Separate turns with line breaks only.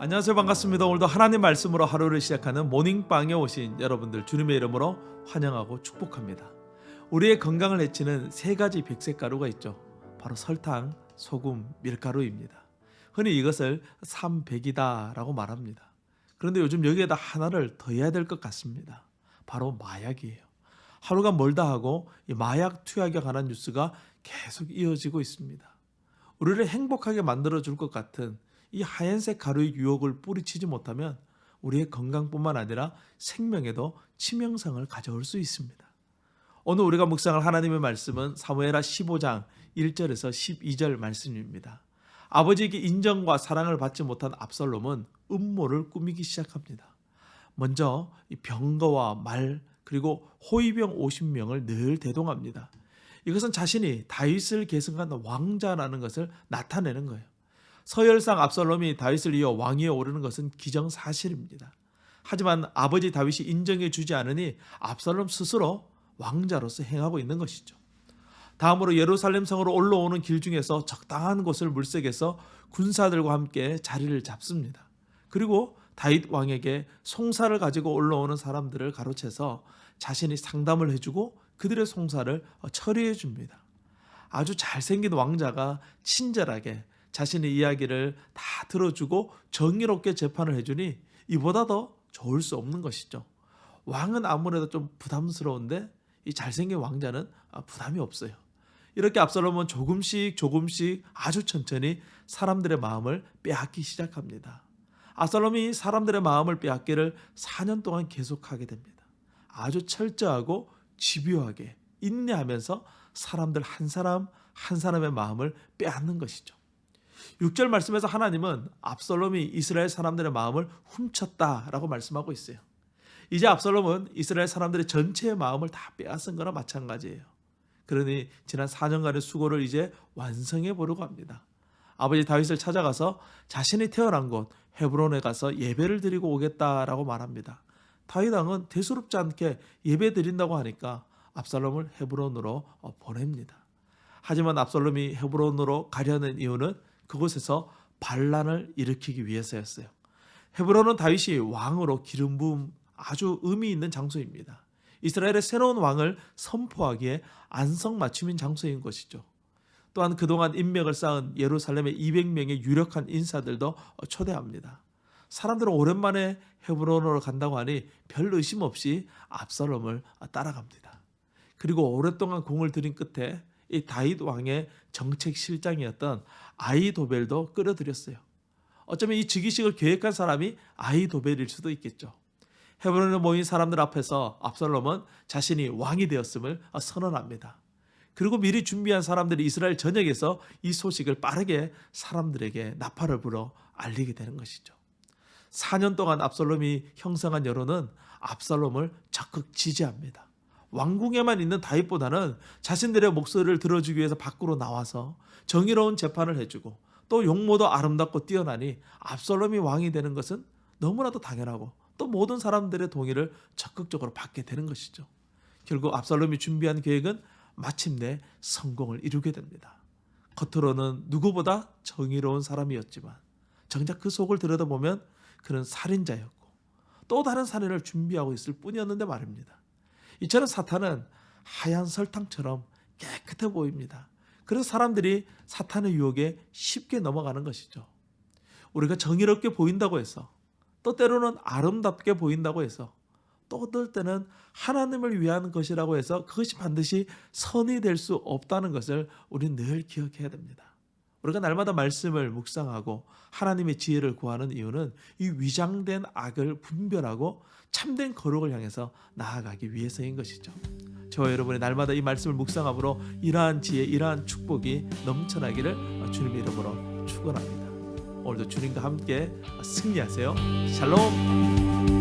안녕하세요. 반갑습니다. 오늘도 하나님 말씀으로 하루를 시작하는 모닝빵에 오신 여러분들 주님의 이름으로 환영하고 축복합니다. 우리의 건강을 해치는 세 가지 백색 가루가 있죠. 바로 설탕, 소금, 밀가루입니다. 흔히 이것을 삼백이다라고 말합니다. 그런데 요즘 여기에다 하나를 더해야 될 것 같습니다. 바로 마약이에요. 하루가 멀다 하고 이 마약 투약에 관한 뉴스가 계속 이어지고 있습니다 우리를 행복하게 만들어 줄 것 같은 이 하얀색 가루의 유혹을 뿌리치지 못하면 우리의 건강뿐만 아니라 생명에도 치명상을 가져올 수 있습니다. 오늘 우리가 묵상할 하나님의 말씀은 사무엘하 15장 1절에서 12절 말씀입니다. 아버지에게 인정과 사랑을 받지 못한 압살롬은 음모를 꾸미기 시작합니다. 먼저 이 병거와 말 그리고 호위병 50명을 늘 대동합니다. 이것은 자신이 다윗을 계승한 왕자라는 것을 나타내는 거예요. 서열상 압살롬이 다윗을 이어 왕위에 오르는 것은 기정사실입니다. 하지만 아버지 다윗이 인정해 주지 않으니 압살롬 스스로 왕자로서 행하고 있는 것이죠. 다음으로 예루살렘 성으로 올라오는 길 중에서 적당한 곳을 물색해서 군사들과 함께 자리를 잡습니다. 그리고 다윗 왕에게 송사를 가지고 올라오는 사람들을 가로채서 자신이 상담을 해주고 그들의 송사를 처리해 줍니다. 아주 잘생긴 왕자가 친절하게 자신의 이야기를 다 들어주고 정의롭게 재판을 해주니 이보다 더 좋을 수 없는 것이죠. 왕은 아무래도 좀 부담스러운데 이 잘생긴 왕자는 아, 부담이 없어요. 이렇게 압살롬은 조금씩 조금씩 아주 천천히 사람들의 마음을 빼앗기 시작합니다. 압살롬이 사람들의 마음을 빼앗기를 4년 동안 계속하게 됩니다. 아주 철저하고 집요하게 인내하면서 사람들 한 사람 한 사람의 마음을 빼앗는 것이죠. 6절 말씀에서 하나님은 압살롬이 이스라엘 사람들의 마음을 훔쳤다라고 말씀하고 있어요. 이제 압살롬은 이스라엘 사람들의 전체의 마음을 다 빼앗은 거나 마찬가지예요. 그러니 지난 4년간의 수고를 이제 완성해 보려고 합니다. 아버지 다윗을 찾아가서 자신이 태어난 곳 헤브론에 가서 예배를 드리고 오겠다라고 말합니다. 다윗 왕은 대수롭지 않게 예배 드린다고 하니까 압살롬을 헤브론으로 어, 보냅니다. 하지만 압살롬이 헤브론으로 가려는 이유는 그곳에서 반란을 일으키기 위해서였어요. 헤브론은 다윗이 왕으로 기름 부음 아주 의미 있는 장소입니다. 이스라엘의 새로운 왕을 선포하기에 안성맞춤인 장소인 것이죠. 또한 그동안 인맥을 쌓은 예루살렘의 200명의 유력한 인사들도 초대합니다. 사람들은 오랜만에 헤브론으로 간다고 하니 별 의심 없이 압살롬을 따라갑니다. 그리고 오랫동안 공을 들인 끝에 이 다윗 왕의 정책 실장이었던 아이도벨도 끌어들였어요. 어쩌면 이 즉위식을 계획한 사람이 아이도벨일 수도 있겠죠. 헤브론에 모인 사람들 앞에서 압살롬은 자신이 왕이 되었음을 선언합니다. 그리고 미리 준비한 사람들이 이스라엘 전역에서 이 소식을 빠르게 사람들에게 나팔을 불어 알리게 되는 것이죠. 4년 동안 압살롬이 형성한 여론은 압살롬을 적극 지지합니다. 왕궁에만 있는 다윗보다는 자신들의 목소리를 들어주기 위해서 밖으로 나와서 정의로운 재판을 해주고 또 용모도 아름답고 뛰어나니 압살롬이 왕이 되는 것은 너무나도 당연하고 또 모든 사람들의 동의를 적극적으로 받게 되는 것이죠. 결국 압살롬이 준비한 계획은 마침내 성공을 이루게 됩니다. 겉으로는 누구보다 정의로운 사람이었지만 정작 그 속을 들여다보면 그는 살인자였고 또 다른 살인을 준비하고 있을 뿐이었는데 말입니다. 이처럼 사탄은 하얀 설탕처럼 깨끗해 보입니다. 그래서 사람들이 사탄의 유혹에 쉽게 넘어가는 것이죠. 우리가 정의롭게 보인다고 해서 또 때로는 아름답게 보인다고 해서 또 어떨 때는 하나님을 위한 것이라고 해서 그것이 반드시 선이 될 수 없다는 것을 우리는 늘 기억해야 됩니다. 우리가 날마다 말씀을 묵상하고 하나님의 지혜를 구하는 이유는 이 위장된 악을 분별하고 참된 거룩을 향해서 나아가기 위해서인 것이죠. 저와 여러분의 날마다 이 말씀을 묵상함으로 이러한 지혜, 이러한 축복이 넘쳐나기를 주님의 이름으로 축원합니다. 오늘도 주님과 함께 승리하세요. 샬롬.